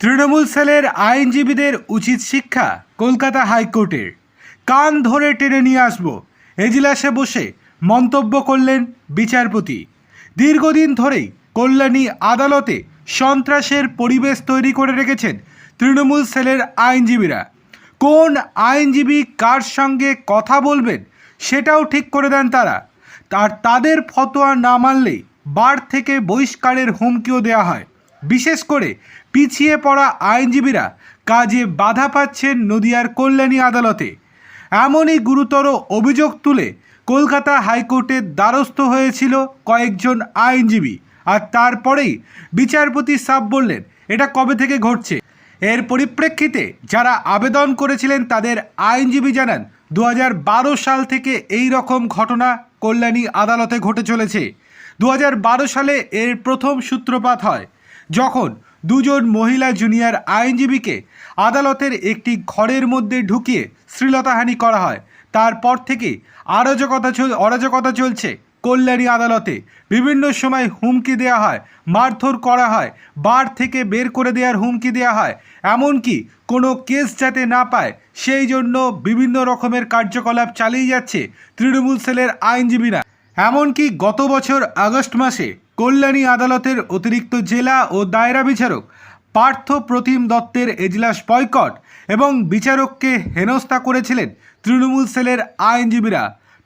তৃণমূল সেলের আইনজীবীদের উচিত শিক্ষা কলকাতা হাইকোর্টের। কান ধরে টেনে নিয়ে আসব। এজলাসে বসে মন্তব্য করলেন বিচারপতি। দীর্ঘদিন ধরেই কল্যাণী আদালতে সন্ত্রাসের পরিবেশ তৈরি করে রেখেছেন তৃণমূল সেলের আইনজীবীরা। কোন আইনজীবী কার সঙ্গে কথা বলবেন সেটাও ঠিক করে দেন তারা। আর তাদের ফতোয়া না মানলেই বার থেকে বহিষ্কারের হুমকিও দেওয়া হয়। বিশেষ করে পিছিয়ে পড়া আইনজীবীরা কাজে বাধা পাচ্ছেন নদিয়ার কল্যাণী আদালতে। এমনই গুরুতর অভিযোগ তুলে কলকাতা হাইকোর্টের দ্বারস্থ হয়েছিল কয়েকজন আইনজীবী। আর তারপরেই বিচারপতি সাব বললেন, এটা কবে থেকে ঘটছে? এর পরিপ্রেক্ষিতে যারা আবেদন করেছিলেন তাদের আইনজীবী জানান দু হাজার বারো সাল থেকে এই রকম ঘটনা কল্যাণী আদালতে ঘটে চলেছে। দু হাজার বারো সালে এর প্রথম সূত্রপাত হয়। যখন দুজন মহিলা জুনিয়র আইনজীবীকে আদালতের একটি ঘরের মধ্যে ঢুকিয়ে শ্লীলতাহানি করা হয়, তারপর থেকে অরাজকতা চল, অরাজকতা চলছে কল্যাণী আদালতে। বিভিন্ন সময় হুমকি দেওয়া হয়, মারধর করা হয়, বার থেকে বের করে দেওয়ার হুমকি দেওয়া হয়, এমনকি কোনো কেস যাতে না পায়, সেই জন্য বিভিন্ন রকমের কার্যকলাপ চালিয়ে যাচ্ছে তৃণমূল সেলের আইনজীবীরা। এমনকি গত বছর আগস্ট মাসে কল্যাণী আদালতের অতিরিক্ত জেলা ও দায়রা বিচারক পার্থ প্রতিম দত্তের এজলাস বয়কট এবং বিচারককে হেনস্থা করেছিলেন তৃণমূল সেলের আইনজীবীরা।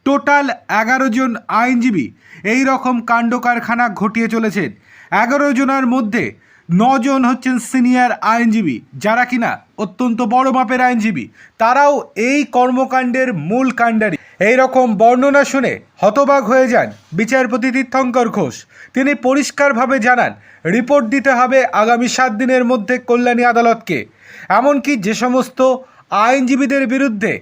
টোটাল এগারো জন আইনজীবী এই রকম কাণ্ড কারখানা ঘটিয়ে চলেছেন। এগারো জনের মধ্যে নজন হচ্ছেন সিনিয়র আইনজীবী, যারা কিনা অত্যন্ত বড় মাপের আইনজীবী। তারাও এই কর্মকাণ্ডের মূল কাণ্ডারি। এই রকম বর্ণনা শুনে হতবাক হয়ে যান বিচারপতি তীর্থঙ্কর ঘোষ। তিনি পরিষ্কারভাবে জানান, রিপোর্ট দিতে হবে আগামী সাত দিনের মধ্যে কল্যাণী আদালতকে। এমনকি যে সমস্ত আইনজীবীদের বিরুদ্ধে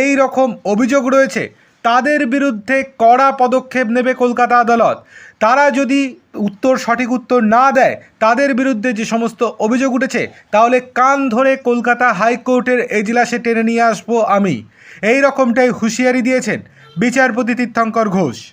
এই রকম অভিযোগ রয়েছে তাদের বিরুদ্ধে কড়া পদক্ষেপ নেবে কলকাতা আদালত। তারা যদি উত্তর, সঠিক উত্তর না দেয়, তাদের বিরুদ্ধে যে সমস্ত অভিযোগ উঠেছে, তাহলে কান ধরে কলকাতা হাইকোর্টের এজলাসে টেনে নিয়ে আসব আমি। এই রকমটাই হুঁশিয়ারি দিয়েছেন বিচারপতি তীর্থঙ্কর ঘোষ।